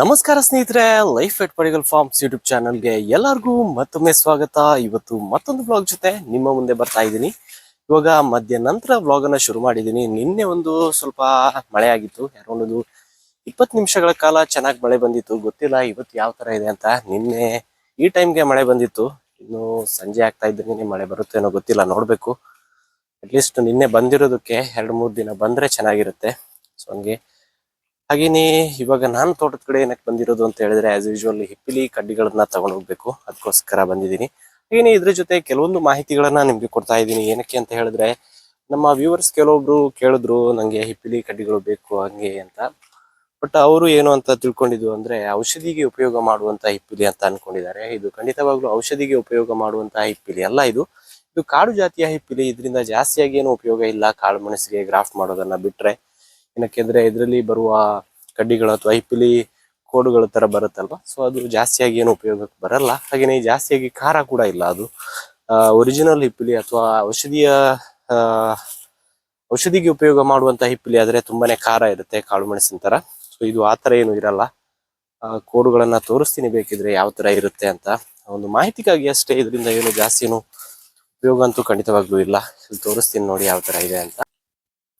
ನಮಸ್ಕಾರ ಸ್ನೇಹಿತರೆ life at Padigal farms YouTube ಚಾನಲ್ಗೆ ಎಲ್ಲರಿಗೂ ಮತ್ತೊಮ್ಮೆ ಸ್ವಾಗತ. ಇವತ್ತು ಮತ್ತೊಂದು ಬ್ಲಾಗ್ ಜೊತೆ ನಿಮ್ಮ ಮುಂದೆ ಬರ್ತಾ ಇದ್ದೀನಿ. ಇವಾಗ ಮಧ್ಯ ನಂತರ ಬ್ಲಾಗ್ ಅನ್ನ ಶುರು ಮಾಡಿದ್ದೀನಿ. ನಿನ್ನೆ ಒಂದು ಸ್ವಲ್ಪ ಮಳೆ ಆಗಿತ್ತು. ಯಾರೋ ಇಪ್ಪತ್ತು ನಿಮಿಷಗಳ ಕಾಲ ಚೆನ್ನಾಗಿ ಮಳೆ ಬಂದಿತ್ತು. ಗೊತ್ತಿಲ್ಲ ಇವತ್ತು ಯಾವ ತರ ಇದೆ ಅಂತ. ನಿನ್ನೆ ಈ ಟೈಮ್ಗೆ ಮಳೆ ಬಂದಿತ್ತು. ಇನ್ನು ಸಂಜೆ ಆಗ್ತಾ ಇದ್ದಂಗೆ ಮಳೆ ಬರುತ್ತೇನೋ ಗೊತ್ತಿಲ್ಲ. ನೋಡ್ಬೇಕು. ಅಟ್ಲೀಸ್ಟ್ ನಿನ್ನೆ ಬಂದಿರೋದಕ್ಕೆ ಎರಡು ಮೂರು ದಿನ ಬಂದ್ರೆ ಚೆನ್ನಾಗಿರುತ್ತೆ. ಸೊ ಹಂಗೆ ಹಾಗೇನೆ ಇವಾಗ ನಾನು ತೋಟದ ಕಡೆ ಏನಕ್ಕೆ ಬಂದಿರೋದು ಅಂತ ಹೇಳಿದ್ರೆ ಆಸ್ ಯೂಶುವಲ್ ಹಿಪ್ಪಿಲಿ ಕಡ್ಡಿಗಳನ್ನ ತಗೊಂಡು ಹೋಗ್ಬೇಕು. ಅದಕ್ಕೋಸ್ಕರ ಬಂದಿದ್ದೀನಿ. ಹಾಗೇನೆ ಇದ್ರ ಜೊತೆ ಕೆಲವೊಂದು ಮಾಹಿತಿಗಳನ್ನ ನಿಮ್ಗೆ ಕೊಡ್ತಾ ಇದ್ದೀನಿ. ಏನಕ್ಕೆ ಅಂತ ಹೇಳಿದ್ರೆ, ನಮ್ಮ ವ್ಯೂವರ್ಸ್ ಕೆಲವೊಬ್ರು ಕೇಳಿದ್ರು, ನಂಗೆ ಹಿಪ್ಪಿಲಿ ಕಡ್ಡಿಗಳು ಬೇಕು ಹಂಗೆ ಅಂತ. ಬಟ್ ಅವರು ಏನು ಅಂತ ತಿಳ್ಕೊಂಡಿದ್ರು ಅಂದ್ರೆ, ಔಷಧಿಗೆ ಉಪಯೋಗ ಮಾಡುವಂತ ಹಿಪ್ಪಿಲಿ ಅಂತ ಅನ್ಕೊಂಡಿದ್ದಾರೆ. ಇದು ಖಂಡಿತವಾಗ್ಲೂ ಔಷಧಿಗೆ ಉಪಯೋಗ ಮಾಡುವಂತಹ ಹಿಪ್ಪಿಲಿ ಅಲ್ಲ ಇದು. ಇದು ಕಾಡು ಜಾತಿಯ ಹಿಪ್ಪಿಲಿ. ಇದರಿಂದ ಜಾಸ್ತಿಯಾಗಿ ಏನು ಉಪಯೋಗ ಇಲ್ಲ. ಕಾಳು ಮೆಣಸಿಗೆ ಗ್ರಾಫ್ಟ್ ಮಾಡೋದನ್ನ ಬಿಟ್ರೆ ಏನಕ್ಕೆಂದ್ರೆ ಇದರಲ್ಲಿ ಬರುವ ಕಡ್ಡಿಗಳು ಅಥವಾ ಹಿಪ್ಪಲಿ ಕೋಡುಗಳ ತರ ಬರುತ್ತಲ್ವಾ? ಸೊ ಅದು ಜಾಸ್ತಿಯಾಗಿ ಏನು ಉಪಯೋಗಕ್ಕೆ ಬರಲ್ಲ. ಹಾಗೇನೆ ಜಾಸ್ತಿಯಾಗಿ ಖಾರ ಕೂಡ ಇಲ್ಲ ಅದು. ಒರಿಜಿನಲ್ ಹಿಪ್ಪಿಲಿ ಅಥವಾ ಔಷಧಿಯ ಔಷಧಿಗೆ ಉಪಯೋಗ ಮಾಡುವಂತ ಹಿಪ್ಪಿಲಿ ಆದ್ರೆ ತುಂಬಾನೇ ಖಾರ ಇರುತ್ತೆ ಕಾಳು ಮೆಣಸಿನ ತರ. ಸೊ ಇದು ಆ ತರ ಏನು ಇರಲ್ಲ. ಕೋಡುಗಳನ್ನ ತೋರಿಸ್ತೀನಿ ಬೇಕಿದ್ರೆ ಯಾವ ತರ ಇರುತ್ತೆ ಅಂತ. ಒಂದು ಮಾಹಿತಿಗಾಗಿ ಅಷ್ಟೇ. ಇದರಿಂದ ಏನು ಜಾಸ್ತಿ ಏನು ಉಪಯೋಗ ಅಂತೂ ಖಂಡಿತವಾಗ್ಲೂ ಇಲ್ಲಿ ತೋರಿಸ್ತೀನಿ ನೋಡಿ ಯಾವ ತರ ಇದೆ ಅಂತ.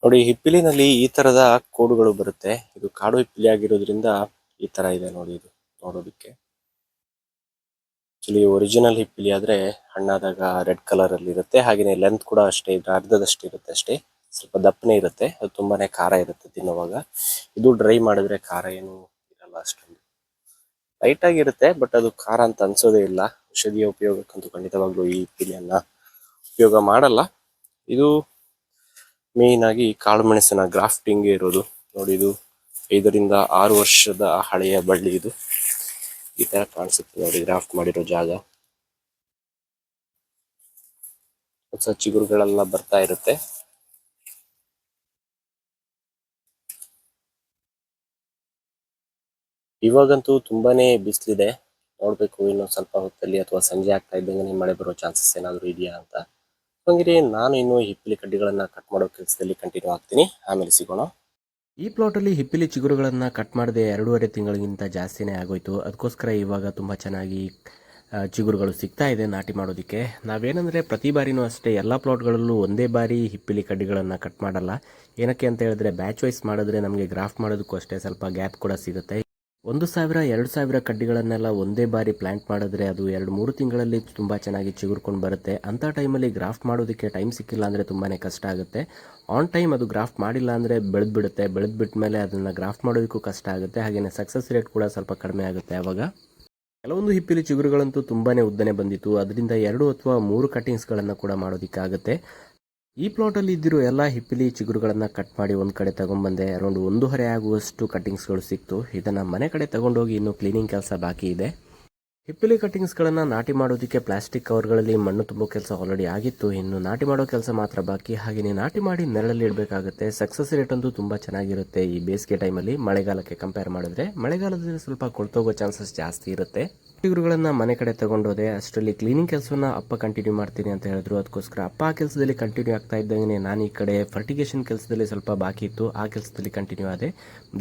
ನೋಡಿ, ಹಿಪ್ಪಿಲಿನಲ್ಲಿ ಈ ತರದ ಕೋಡುಗಳು ಬರುತ್ತೆ. ಇದು ಕಾಡು ಹಿಪ್ಪಿಲಿ ಆಗಿರೋದ್ರಿಂದ ಈ ತರ ಇದೆ ನೋಡಿ ಇದು ನೋಡೋದಕ್ಕೆ. ಆಕ್ಚುಲಿ ಒರಿಜಿನಲ್ ಹಿಪ್ಪಿಲಿ ಆದ್ರೆ ಹಣ್ಣಾದಾಗ ರೆಡ್ ಕಲರ್ ಅಲ್ಲಿ ಇರುತ್ತೆ. ಹಾಗೇನೆ ಲೆಂತ್ ಕೂಡ ಅಷ್ಟೇ ಇದ್ರೆ ಅರ್ಧದಷ್ಟು ಇರುತ್ತೆ ಅಷ್ಟೇ. ಸ್ವಲ್ಪ ದಪ್ಪನೆ ಇರುತ್ತೆ. ಅದು ತುಂಬಾನೇ ಖಾರ ಇರುತ್ತೆ ತಿನ್ನುವಾಗ. ಇದು ಡ್ರೈ ಮಾಡಿದ್ರೆ ಖಾರ ಏನು ಇರಲ್ಲ ಅಷ್ಟೊಂದು. ಲೈಟ್ ಆಗಿರುತ್ತೆ ಬಟ್ ಅದು ಖಾರ ಅಂತ ಅನ್ಸೋದೇ ಇಲ್ಲ. ಔಷಧಿಯ ಉಪಯೋಗಕ್ಕಂತೂ ಖಂಡಿತವಾಗ್ಲೂ ಈ ಹಿಪ್ಪಿಲಿಯನ್ನ ಉಪಯೋಗ ಮಾಡಲ್ಲ. ಇದು ಮೇನ್ ಆಗಿ ಕಾಳು ಮೆಣಸಿನ ಗ್ರಾಫ್ಟಿಂಗ್ ಇರೋದು. ನೋಡಿ ಇದು ಐದರಿಂದ ಆರು ವರ್ಷದ ಹಳೆಯ ಬಳ್ಳಿ ಇದು. ಈ ತರ ಕಾಣಿಸುತ್ತೆ ನೋಡಿ ಗ್ರಾಫ್ಟ್ ಮಾಡಿರೋ ಜಾಗ. ಹೊಸ ಚಿಗುರುಗಳೆಲ್ಲ ಬರ್ತಾ ಇರುತ್ತೆ. ಇವಾಗಂತೂ ತುಂಬಾನೇ ಬಿಸಿಲಿದೆ. ನೋಡ್ಬೇಕು ಇನ್ನು ಸ್ವಲ್ಪ ಹೊತ್ತಲ್ಲಿ ಅಥವಾ ಸಂಜೆ ಆಗ್ತಾ ಇದ್ದಂಗೆ ಮಳೆ ಬರೋ ಚಾನ್ಸಸ್ ಏನಾದ್ರೂ ಇದೆಯಾ ಅಂತ. ಹಂಗಿರಿ ನಾನು ಇನ್ನು ಹಿಪ್ಪಲಿ ಕಡ್ಡಿಗಳನ್ನ ಕಟ್ ಮಾಡೋ ಕೆಲಸದಲ್ಲಿ ಕಂಟಿನ್ಯೂ ಆಗ್ತೀನಿ. ಆಮೇಲೆ ಸಿಗೋಣ. ಈ ಪ್ಲಾಟಲ್ಲಿ ಹಿಪ್ಪಿಲಿ ಚಿಗುರುಗಳನ್ನು ಕಟ್ ಮಾಡದೆ ಎರಡೂವರೆ ತಿಂಗಳಿಗಿಂತ ಜಾಸ್ತಿನೇ ಆಗೋಯ್ತು. ಅದಕ್ಕೋಸ್ಕರ ಇವಾಗ ತುಂಬ ಚೆನ್ನಾಗಿ ಚಿಗುರುಗಳು ಸಿಗ್ತಾ ಇದೆ ನಾಟಿ ಮಾಡೋದಕ್ಕೆ. ನಾವೇನಂದರೆ ಪ್ರತಿ ಬಾರಿನೂ ಅಷ್ಟೇ ಎಲ್ಲ ಪ್ಲಾಟ್ಗಳಲ್ಲೂ ಒಂದೇ ಬಾರಿ ಹಿಪ್ಪಿಲಿ ಕಡ್ಡಿಗಳನ್ನು ಕಟ್ ಮಾಡಲ್ಲ. ಏನಕ್ಕೆ ಅಂತ ಹೇಳಿದ್ರೆ ಬ್ಯಾಚ್ ವೈಸ್ ಮಾಡಿದ್ರೆ ನಮಗೆ ಗ್ರಾಫ್ಟ್ ಮಾಡೋದಕ್ಕೂ ಅಷ್ಟೇ ಸ್ವಲ್ಪ ಗ್ಯಾಪ್ ಕೂಡ ಸಿಗುತ್ತೆ. ಒಂದು ಸಾವಿರ, ಎರಡು ಸಾವಿರ ಕಡ್ಡಿಗಳನ್ನೆಲ್ಲ ಒಂದೇ ಬಾರಿ ಪ್ಲಾಂಟ್ ಮಾಡಿದ್ರೆ ಅದು ಎರಡು, ಮೂರು ತಿಂಗಳಲ್ಲಿ ತುಂಬ ಚೆನ್ನಾಗಿ ಚಿಗುರ್ಕೊಂಡು ಬರುತ್ತೆ. ಅಂಥ ಟೈಮಲ್ಲಿ ಗ್ರಾಫ್ಟ್ ಮಾಡೋದಕ್ಕೆ ಟೈಮ್ ಸಿಕ್ಕಿಲ್ಲ ಅಂದರೆ ತುಂಬಾ ಕಷ್ಟ ಆಗುತ್ತೆ. ಆನ್ ಟೈಮ್ ಅದು ಗ್ರಾಫ್ಟ್ ಮಾಡಿಲ್ಲ ಅಂದರೆ ಬೆಳೆದ್ಬಿಡುತ್ತೆ. ಬೆಳೆದ್ಬಿಟ್ಟ ಬೆಳೆದು ಬಿಟ್ಟ ಮೇಲೆ ಅದನ್ನು ಗ್ರಾಫ್ಟ್ ಮಾಡೋದಕ್ಕೂ ಕಷ್ಟ ಆಗುತ್ತೆ. ಹಾಗೆಯೇ ಸಕ್ಸಸ್ ರೇಟ್ ಕೂಡ ಸ್ವಲ್ಪ ಕಡಿಮೆ ಆಗುತ್ತೆ ಆವಾಗ ಕೆಲವೊಂದು ಹಿಪ್ಪಿಲಿ ಚಿಗುರುಗಳಂತೂ ತುಂಬಾ ಉದ್ದನೆ ಬಂದಿತ್ತು. ಅದರಿಂದ ಎರಡು ಅಥವಾ ಮೂರು ಕಟ್ಟಿಂಗ್ಸ್ಗಳನ್ನು ಕೂಡ ಮಾಡೋದಕ್ಕಾಗುತ್ತೆ. ಈ ಪ್ಲಾಟಲ್ಲಿ ಇದ್ದಿರೋ ಎಲ್ಲ ಹಿಪ್ಪಿಲಿ ಚಿಗುರುಗಳನ್ನು ಕಟ್ ಮಾಡಿ ಒಂದು ಕಡೆ ತಗೊಂಡ್ಬಂದೆ ಅರೌಂಡ್ ಒಂದೂವರೆ ಆಗುವಷ್ಟು ಕಟ್ಟಿಂಗ್ಸ್ಗಳು ಸಿಕ್ತು. ಇದನ್ನು ಮನೆ ಕಡೆ ತಗೊಂಡೋಗಿ ಇನ್ನೂ ಕ್ಲೀನಿಂಗ್ ಕೆಲಸ ಬಾಕಿ ಇದೆ. ಹಿಪ್ಪಿಲಿ ಕಟ್ಟಿಂಗ್ಸ್ಗಳನ್ನು ನಾಟಿ ಮಾಡೋದಕ್ಕೆ ಪ್ಲಾಸ್ಟಿಕ್ ಕವರ್ಗಳಲ್ಲಿ ಮಣ್ಣು ತುಂಬೋ ಕೆಲಸ ಆಲ್ರೆಡಿ ಆಗಿತ್ತು. ಇನ್ನು ನಾಟಿ ಮಾಡೋ ಕೆಲಸ ಮಾತ್ರ ಬಾಕಿ. ಹಾಗೆಯೇ ನಾಟಿ ಮಾಡಿ ನೆರಳಲ್ಲಿ ಇಡಬೇಕಾಗುತ್ತೆ. ಸಕ್ಸಸ್ ರೇಟ್ ಅಂತೂ ತುಂಬ ಚೆನ್ನಾಗಿರುತ್ತೆ. ಈ ಬೇಸಿಗೆ ಟೈಮಲ್ಲಿ ಮಳೆಗಾಲಕ್ಕೆ ಕಂಪೇರ್ ಮಾಡಿದ್ರೆ ಮಳೆಗಾಲದಲ್ಲಿ ಸ್ವಲ್ಪ ಕೊಳ್ತೋಗೋ ಚಾನ್ಸಸ್ ಜಾಸ್ತಿ ಇರುತ್ತೆ. ಚಿಗುರುಗಳನ್ನು ಮನೆ ಕಡೆ ತಗೊಂಡೋದೆ, ಅಷ್ಟರಲ್ಲಿ ಕ್ಲೀನಿಂಗ್ ಕೆಲಸವನ್ನ ಅಪ್ಪ ಕಂಟಿನ್ಯೂ ಮಾಡ್ತೀನಿ ಅಂತ ಹೇಳಿದ್ರು. ಅದಕ್ಕೋಸ್ಕರ ಅಪ್ಪ ಆ ಕೆಲಸದಲ್ಲಿ ಕಂಟಿನ್ಯೂ ಆಗ್ತಾ ಇದ್ದಂಗೆ ನಾನು ಈ ಕಡೆ ಫರ್ಟಿಗೇಷನ್ ಕೆಲಸದಲ್ಲಿ ಸ್ವಲ್ಪ ಬಾಕಿ ಇತ್ತು. ಆ ಕೆಲಸದಲ್ಲಿ ಕಂಟಿನ್ಯೂ ಆದೆ.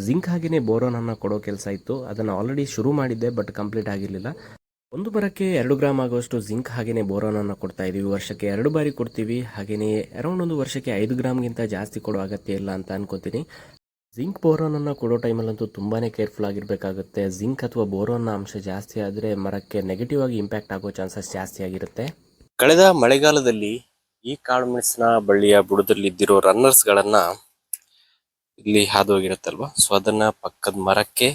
ಜಿಂಕ್ ಹಾಗೆಯೇ ಬೋರೋನನ್ನು ಕೊಡೋ ಕೆಲಸ ಇತ್ತು. ಅದನ್ನು ಆಲ್ರೆಡಿ ಶುರು ಮಾಡಿದ್ದೆ ಬಟ್ ಕಂಪ್ಲೀಟ್ ಆಗಿರಲಿಲ್ಲ. ಒಂದು ಬರಕ್ಕೆ ಎರಡು ಗ್ರಾಮ್ ಆಗುವಷ್ಟು ಜಿಂಕ್ ಹಾಗೆಯೇ ಬೋರೋನನ್ನು ಕೊಡ್ತಾ ಇದೀವಿ. ವರ್ಷಕ್ಕೆ ಎರಡು ಬಾರಿ ಕೊಡ್ತೀವಿ. ಹಾಗೆಯೇ ಅರೌಂಡ್ ಒಂದು ವರ್ಷಕ್ಕೆ ಐದು ಗ್ರಾಮ್ಗಿಂತ ಜಾಸ್ತಿ ಕೊಡೋ ಅಗತ್ಯ ಇಲ್ಲ ಅಂತ ಅನ್ಕೋತೀನಿ. ಜಿಂಕ್ ಬೋರೋನನ್ನು ಕೊಡೋ ಟೈಮಲ್ಲಂತೂ ತುಂಬಾ ಕೇರ್ಫುಲ್ ಆಗಿರಬೇಕಾಗುತ್ತೆ. ಜಿಂಕ್ ಅಥವಾ ಬೋರೋನ್ನ ಅಂಶ ಜಾಸ್ತಿ ಆದರೆ ಮರಕ್ಕೆ ನೆಗೆಟಿವ್ ಆಗಿ ಇಂಪ್ಯಾಕ್ಟ್ ಆಗೋ ಚಾನ್ಸಸ್ ಜಾಸ್ತಿ ಆಗಿರುತ್ತೆ. ಕಳೆದ ಮಳೆಗಾಲದಲ್ಲಿ ಈ ಕಾಳು ಮೆಣಸಿನ ಬಳ್ಳಿಯ ಬುಡದಲ್ಲಿ ಇದ್ದಿರೋ ರನ್ನರ್ಸ್ ಗಳನ್ನ ಇಲ್ಲಿ ಹಾದು ಹೋಗಿರುತ್ತಲ್ವ? ಸೊ ಅದನ್ನ ಪಕ್ಕದ ಮರಕ್ಕೆ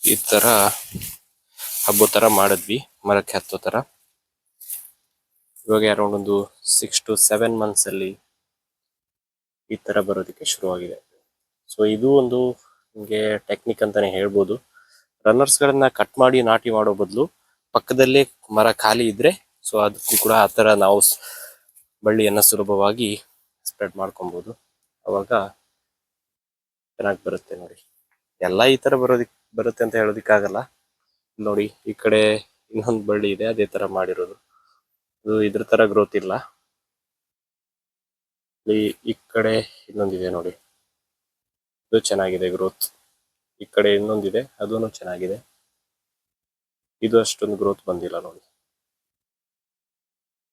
ಈ ತರ ಹಬ್ಬೋ ತರ ಮಾಡಿದ್ವಿ. ಮರಕ್ಕೆ ಹತ್ತೋ ತರ. ಇವಾಗ ಅರೌಂಡ್ ಒಂದು ಸಿಕ್ಸ್ ಟು ಸೆವೆನ್ ಮಂತ್ಸ್ ಅಲ್ಲಿ ಈ ತರ ಬರೋದಕ್ಕೆ ಶುರುವಾಗಿದೆ. ಸೊ ಇದು ಒಂದು ನಿಮಗೆ ಟೆಕ್ನಿಕ್ ಅಂತಾನೆ ಹೇಳ್ಬೋದು. ರನ್ನರ್ಸ್ ಗಳನ್ನ ಕಟ್ ಮಾಡಿ ನಾಟಿ ಮಾಡೋ ಬದಲು ಪಕ್ಕದಲ್ಲೇ ಮರ ಖಾಲಿ ಇದ್ರೆ ಸೊ ಅದಕ್ಕೂ ಕೂಡ ಆ ತರ ನಾವು ಬಳ್ಳಿಯನ್ನ ಸುಲಭವಾಗಿ ಸ್ಪ್ರೆಡ್ ಮಾಡ್ಕೊಬಹುದು ಅವಾಗ ಚೆನ್ನಾಗಿ ಬರುತ್ತೆ ನೋಡಿ. ಎಲ್ಲ ಈ ತರ ಬರೋದಿಕ್, ಬರುತ್ತೆ ಅಂತ ಹೇಳೋದಿಕ್ಕಾಗಲ್ಲ. ನೋಡಿ, ಈ ಕಡೆ ಇನ್ನೊಂದು ಬಳ್ಳಿ ಇದೆ, ಅದೇ ತರ ಮಾಡಿರೋದು. ಅದು ಇದ್ರ ತರ ಗ್ರೋತ್ ಇಲ್ಲ. ಈ ಕಡೆ ಇನ್ನೊಂದಿದೆ ನೋಡಿ. ಇದು ಚೆನ್ನಾಗಿದೆ ಗ್ರೋತ್ ಈ ಕಡೆ ಇನ್ನೊಂದಿದೆ ಅದೂ ಚೆನ್ನಾಗಿದೆ. ಇದು ಅಷ್ಟೊಂದು ಗ್ರೋತ್ ಬಂದಿಲ್ಲ ನೋಡಿ.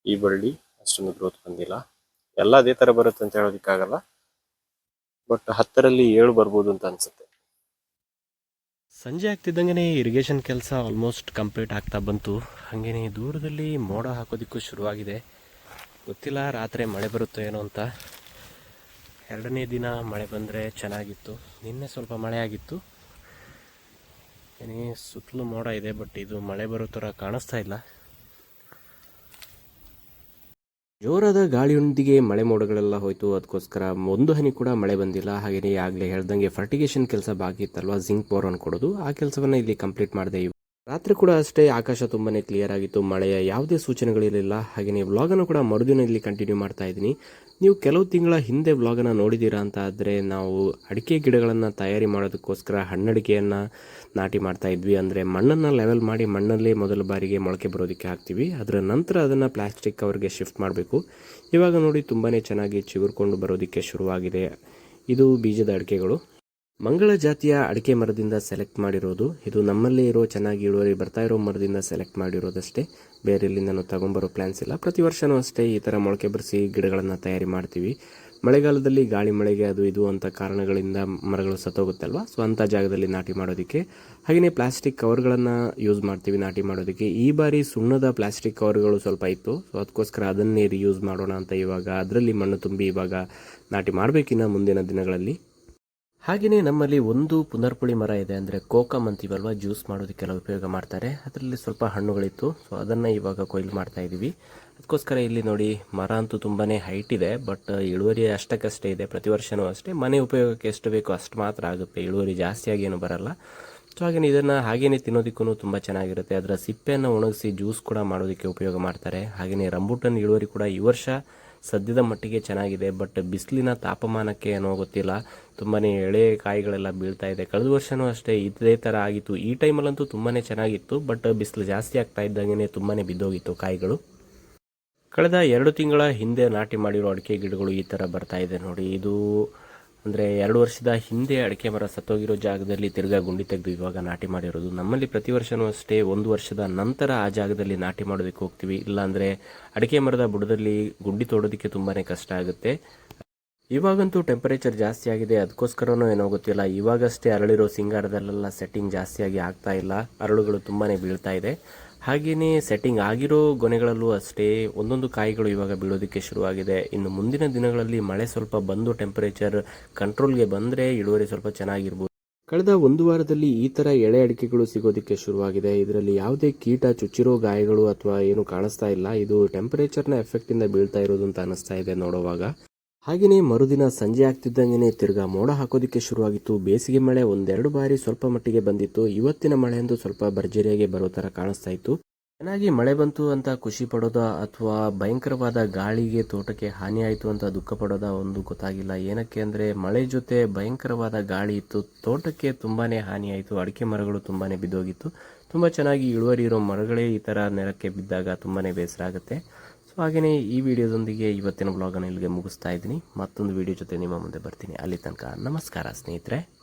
ಈ ಬಳ್ಳಿ ಅಷ್ಟೊಂದು ಗ್ರೋತ್ ಬಂದಿಲ್ಲ. ಎಲ್ಲ ಅದೇ ತರ ಬರುತ್ತೆ ಅಂತ ಹೇಳೋದಕ್ಕಾಗಲ್ಲ. ಬಟ್ ಹತ್ತರಲ್ಲಿ ಏಳು ಬರ್ಬೋದು ಅಂತ ಅನ್ಸುತ್ತೆ. ಸಂಜೆ ಆಗ್ತಿದ್ದಂಗೆ ಇರಿಗೇಷನ್ ಕೆಲಸ ಆಲ್ಮೋಸ್ಟ್ ಕಂಪ್ಲೀಟ್ ಆಗ್ತಾ ಬಂತು. ಹಾಗೇನೆ ದೂರದಲ್ಲಿ ಮೋಡ ಹಾಕೋದಿಕ್ಕೂ ಶುರುವಾಗಿದೆ. ಗೊತ್ತಿಲ್ಲ, ರಾತ್ರಿ ಮಳೆ ಬರುತ್ತೋ ಏನೋ ಅಂತ. ಎರಡನೇ ದಿನ ಮಳೆ ಬಂದರೆ ಚೆನ್ನಾಗಿತ್ತು. ನಿನ್ನೆ ಸ್ವಲ್ಪ ಮಳೆ ಆಗಿತ್ತು. ಏನೇ ಸುತ್ತಲೂ ಮೋಡ ಇದೆ, ಬಟ್ ಇದು ಮಳೆ ಬರೋ ಥರ ಕಾಣಿಸ್ತಾ ಇಲ್ಲ. ಜೋರಾದ ಗಾಳಿಯೊಂದಿಗೆ ಮಳೆ ಮೋಡಗಳೆಲ್ಲ ಹೋಯಿತು. ಅದಕ್ಕೋಸ್ಕರ ಒಂದು ಹನಿ ಕೂಡ ಮಳೆ ಬಂದಿಲ್ಲ. ಹಾಗೆಯೇ ಆಗಲೇ ಹೇಳ್ದಂಗೆ ಫರ್ಟಿಗೇಷನ್ ಕೆಲಸ ಬಾಕಿ ಇತ್ತಲ್ವ? ಜಿಂಕ್ ಬೋರನ್ ಕೊಡೋದು. ಆ ಕೆಲಸವನ್ನು ಇಲ್ಲಿ ಕಂಪ್ಲೀಟ್ ಮಾಡಿದೆ ರಾತ್ರಿ ಕೂಡ ಅಷ್ಟೇ ಆಕಾಶ ತುಂಬಾನೇ ಕ್ಲಿಯರ್ ಆಗಿತ್ತು, ಮಳೆಯ ಯಾವುದೇ ಸೂಚನೆಗಳಿರಲಿಲ್ಲ ಹಾಗೆಯೇ ವ್ಲಾಗನ್ನು ಕೂಡ ಮರುದಿನ ಇಲ್ಲಿ ಕಂಟಿನ್ಯೂ ಮಾಡ್ತಾ ಇದ್ದೀನಿ. ನೀವು ಕೆಲವು ತಿಂಗಳ ಹಿಂದೆ ವ್ಲಾಗನ್ನು ನೋಡಿದ್ದೀರಾ ಅಂತ ಆದರೆ ನಾವು ಅಡಿಕೆ ಗಿಡಗಳನ್ನು ತಯಾರಿ ಮಾಡೋದಕ್ಕೋಸ್ಕರ ಹಣ್ಣಡಿಕೆಯನ್ನು ನಾಟಿ ಮಾಡ್ತಾ ಇದ್ವಿ. ಅಂದರೆ ಮಣ್ಣನ್ನು ಲೆವೆಲ್ ಮಾಡಿ ಮಣ್ಣಲ್ಲೇ ಮೊದಲ ಬಾರಿಗೆ ಮೊಳಕೆ ಬರೋದಕ್ಕೆ ಹಾಕ್ತೀವಿ. ಅದರ ನಂತರ ಅದನ್ನು ಪ್ಲಾಸ್ಟಿಕ್ ಕವರ್ಗೆ ಶಿಫ್ಟ್ ಮಾಡಬೇಕು. ಇವಾಗ ನೋಡಿ ತುಂಬಾ ಚೆನ್ನಾಗಿ ಚಿಗುರ್ಕೊಂಡು ಬರೋದಕ್ಕೆ ಶುರುವಾಗಿದೆ. ಇದು ಬೀಜದ ಅಡಿಕೆಗಳು. ಮಂಗಳ ಜಾತಿಯ ಅಡಿಕೆ ಮರದಿಂದ ಸೆಲೆಕ್ಟ್ ಮಾಡಿರೋದು. ಇದು ನಮ್ಮಲ್ಲೇ ಇರೋ, ಚೆನ್ನಾಗಿ ಇಳುವರಿ ಬರ್ತಾ ಇರೋ ಮರದಿಂದ ಸೆಲೆಕ್ಟ್ ಮಾಡಿರೋದಷ್ಟೇ. ಬೇರೆ ಎಲ್ಲಿಂದನೂ ತಗೊಂಬರೋ ಪ್ಲ್ಯಾನ್ಸ್ ಇಲ್ಲ. ಪ್ರತಿ ವರ್ಷವೂ ಅಷ್ಟೇ ಈ ಥರ ಮೊಳಕೆ ಬರೆಸಿ ಗಿಡಗಳನ್ನು ತಯಾರಿ ಮಾಡ್ತೀವಿ. ಮಳೆಗಾಲದಲ್ಲಿ ಗಾಳಿ ಮಳೆಗೆ ಅದು ಇದು ಅಂತ ಕಾರಣಗಳಿಂದ ಮರಗಳು ಸತ್ತೋಗುತ್ತಲ್ವ? ಸೊ ಅಂಥ ಜಾಗದಲ್ಲಿ ನಾಟಿ ಮಾಡೋದಕ್ಕೆ. ಹಾಗೆಯೇ ಪ್ಲಾಸ್ಟಿಕ್ ಕವರ್ಗಳನ್ನು ಯೂಸ್ ಮಾಡ್ತೀವಿ ನಾಟಿ ಮಾಡೋದಕ್ಕೆ. ಈ ಬಾರಿ ಸುಣ್ಣದ ಪ್ಲಾಸ್ಟಿಕ್ ಕವರ್ಗಳು ಸ್ವಲ್ಪ ಇತ್ತು. ಸೊ ಅದಕ್ಕೋಸ್ಕರ ಅದನ್ನೇ ರಿಯೂಸ್ ಮಾಡೋಣ ಅಂತ ಇವಾಗ, ಅದರಲ್ಲಿ ಮಣ್ಣು ತುಂಬಿ ಇವಾಗ ನಾಟಿ ಮಾಡಬೇಕಿನ್ನ ಮುಂದಿನ ದಿನಗಳಲ್ಲಿ. ಹಾಗೆಯೇ ನಮ್ಮಲ್ಲಿ ಒಂದು ಪುನರ್ಪುಳಿ ಮರ ಇದೆ ಅಂದರೆ ಕೋಕಮ್ ಅಂತೀವಲ್ವ? ಜ್ಯೂಸ್ ಮಾಡೋದಕ್ಕೆಲ್ಲ ಉಪಯೋಗ ಮಾಡ್ತಾರೆ. ಅದರಲ್ಲಿ ಸ್ವಲ್ಪ ಹಣ್ಣುಗಳಿತ್ತು. ಸೊ ಅದನ್ನು ಇವಾಗ ಕೊಯ್ಲು ಮಾಡ್ತಾ ಇದ್ದೀವಿ ಅದಕ್ಕೋಸ್ಕರ ಇಲ್ಲಿ ನೋಡಿ, ಮರ ಅಂತೂ ತುಂಬಾ ಹೈಟ್ ಇದೆ ಬಟ್ ಇಳುವರಿ ಅಷ್ಟಕ್ಕಷ್ಟೇ ಇದೆ. ಪ್ರತಿ ವರ್ಷವೂ ಅಷ್ಟೇ. ಮನೆ ಉಪಯೋಗಕ್ಕೆ ಎಷ್ಟು ಬೇಕೋ ಅಷ್ಟು ಮಾತ್ರ ಆಗುತ್ತೆ. ಇಳುವರಿ ಜಾಸ್ತಿಯಾಗಿ ಏನು ಬರಲ್ಲ. ಸೊ ಹಾಗೆಯೇ ಇದನ್ನು ಹಾಗೇನೆ ತಿನ್ನೋದಕ್ಕೂ ತುಂಬ ಚೆನ್ನಾಗಿರುತ್ತೆ. ಅದರ ಸಿಪ್ಪೆಯನ್ನು ಒಣಗಿಸಿ ಜ್ಯೂಸ್ ಕೂಡ ಮಾಡೋದಕ್ಕೆ ಉಪಯೋಗ ಮಾಡ್ತಾರೆ. ಹಾಗೆಯೇ ರಂಬೂಟನ್ ಇಳುವರಿ ಕೂಡ ಈ ವರ್ಷ ಸದ್ಯದ ಮಟ್ಟಿಗೆ ಚೆನ್ನಾಗಿದೆ, ಬಟ್ ಬಿಸಿಲಿನ ತಾಪಮಾನಕ್ಕೆ ಏನೋ ಗೊತ್ತಿಲ್ಲ. ತುಂಬಾ ಎಳೆ ಕಾಯಿಗಳೆಲ್ಲ ಬೀಳ್ತಾ ಇದೆ. ಕಳೆದ ವರ್ಷವೂ ಅಷ್ಟೇ ಇದೇ ಥರ ಆಗಿತ್ತು. ಈ ಟೈಮಲ್ಲಂತೂ ತುಂಬಾ ಚೆನ್ನಾಗಿತ್ತು, ಬಟ್ ಬಿಸಿಲು ಜಾಸ್ತಿ ಆಗ್ತಾ ಇದ್ದಂಗೆ ತುಂಬಾ ಬಿದ್ದೋಗಿತ್ತು ಕಾಯಿಗಳು. ಕಳೆದ ಎರಡು ತಿಂಗಳ ಹಿಂದೆ ನಾಟಿ ಮಾಡಿರೋ ಅಡಿಕೆ ಗಿಡಗಳು ಈ ಥರ ಬರ್ತಾ ಇದೆ ನೋಡಿ. ಇದು ಅಂದರೆ ಎರಡು ವರ್ಷದ ಹಿಂದೆ ಅಡಿಕೆ ಮರ ಸತ್ತೋಗಿರೋ ಜಾಗದಲ್ಲಿ ತಿರ್ಗಾ ಗುಂಡಿ ತೆಗೆದು ಇವಾಗ ನಾಟಿ ಮಾಡಿರೋದು. ನಮ್ಮಲ್ಲಿ ಪ್ರತಿ ವರ್ಷವೂ ಅಷ್ಟೇ ಒಂದು ವರ್ಷದ ನಂತರ ಆ ಜಾಗದಲ್ಲಿ ನಾಟಿ ಮಾಡೋದಕ್ಕೆ ಹೋಗ್ತೀವಿ. ಇಲ್ಲಾಂದರೆ ಅಡಿಕೆ ಮರದ ಬುಡದಲ್ಲಿ ಗುಂಡಿ ತೋಡೋದಕ್ಕೆ ತುಂಬಾ ಕಷ್ಟ ಆಗುತ್ತೆ. ಇವಾಗಂತೂ ಟೆಂಪರೇಚರ್ ಜಾಸ್ತಿ ಆಗಿದೆ. ಅದಕ್ಕೋಸ್ಕರನೂ ಏನೋ ಗೊತ್ತಿಲ್ಲ. ಇವಾಗಷ್ಟೇ ಅರಳಿರೋ ಸಿಂಗಾರದಲ್ಲೆಲ್ಲ ಸೆಟ್ಟಿಂಗ್ ಜಾಸ್ತಿಯಾಗಿ ಆಗ್ತಾ ಇಲ್ಲ. ಅರಳುಗಳು ತುಂಬಾ ಬೀಳ್ತಾ ಇದೆ. ಹಾಗೆಯೇ ಸೆಟ್ಟಿಂಗ್ ಆಗಿರೋ ಗೊನೆಗಳಲ್ಲೂ ಅಷ್ಟೇ ಒಂದೊಂದು ಕಾಯಿಗಳು ಇವಾಗ ಬೀಳೋದಕ್ಕೆ ಶುರುವಾಗಿದೆ. ಇನ್ನು ಮುಂದಿನ ದಿನಗಳಲ್ಲಿ ಮಳೆ ಸ್ವಲ್ಪ ಬಂದು ಟೆಂಪರೇಚರ್ ಕಂಟ್ರೋಲ್ಗೆ ಬಂದರೆ ಇಳುವರಿ ಸ್ವಲ್ಪ ಚೆನ್ನಾಗಿರ್ಬೋದು. ಕಳೆದ ಒಂದು ವಾರದಲ್ಲಿ ಈ ಥರ ಎಳೆ ಅಡಿಕೆಗಳು ಸಿಗೋದಕ್ಕೆ ಶುರುವಾಗಿದೆ. ಇದರಲ್ಲಿ ಯಾವುದೇ ಕೀಟ, ಚುಚ್ಚಿರೋ ಗಾಯಗಳು ಅಥವಾ ಏನು ಕಾಣಿಸ್ತಾ ಇಲ್ಲ. ಇದು ಟೆಂಪರೇಚರ್ನ ಎಫೆಕ್ಟಿಂದ ಬೀಳ್ತಾ ಇರೋದು ಅಂತ ಅನಿಸ್ತಾ ಇದೆ ನೋಡುವಾಗ. ಹಾಗೆಯೇ ಮರುದಿನ ಸಂಜೆ ಆಗ್ತಿದ್ದಂಗೆ ತಿರ್ಗಾ ಮೋಡ ಹಾಕೋದಕ್ಕೆ ಶುರುವಾಗಿತ್ತು. ಬೇಸಿಗೆ ಮಳೆ ಒಂದೆರಡು ಬಾರಿ ಸ್ವಲ್ಪ ಮಟ್ಟಿಗೆ ಬಂದಿತ್ತು. ಇವತ್ತಿನ ಮಳೆಯಂದು ಸ್ವಲ್ಪ ಭರ್ಜರಿಯಾಗಿ ಬರೋ ಥರ ಕಾಣಿಸ್ತಾ ಇತ್ತು. ಚೆನ್ನಾಗಿ ಮಳೆ ಬಂತು ಅಂತ ಖುಷಿ ಪಡೋದ ಅಥವಾ ಭಯಂಕರವಾದ ಗಾಳಿಗೆ ತೋಟಕ್ಕೆ ಹಾನಿ ಆಯಿತು ಅಂತ ದುಃಖ ಪಡೋದ ಒಂದು ಗೊತ್ತಾಗಿಲ್ಲ. ಏನಕ್ಕೆ ಅಂದರೆ ಮಳೆ ಜೊತೆ ಭಯಂಕರವಾದ ಗಾಳಿ ಇತ್ತು. ತೋಟಕ್ಕೆ ತುಂಬಾ ಹಾನಿ ಆಯಿತು. ಅಡಿಕೆ ಮರಗಳು ತುಂಬಾ ಬಿದ್ದೋಗಿತ್ತು. ತುಂಬ ಚೆನ್ನಾಗಿ ಇಳುವರಿ ಇರೋ ಮರಗಳೇ ಈ ಥರ ನೆಲಕ್ಕೆ ಬಿದ್ದಾಗ ತುಂಬಾ ಬೇಸರ ಆಗುತ್ತೆ. ಹಾಗೆಯೇ ಈ ವಿಡಿಯೋದೊಂದಿಗೆ ಇವತ್ತಿನ ಬ್ಲಾಗನ್ನು ಇಲ್ಲಿಗೆ ಮುಗಿಸ್ತಾ ಇದ್ದೀನಿ. ಮತ್ತೊಂದು ವಿಡಿಯೋ ಜೊತೆ ನಿಮ್ಮ ಮುಂದೆ ಬರ್ತೀನಿ. ಅಲ್ಲಿ ತನಕ ನಮಸ್ಕಾರ ಸ್ನೇಹಿತರೆ.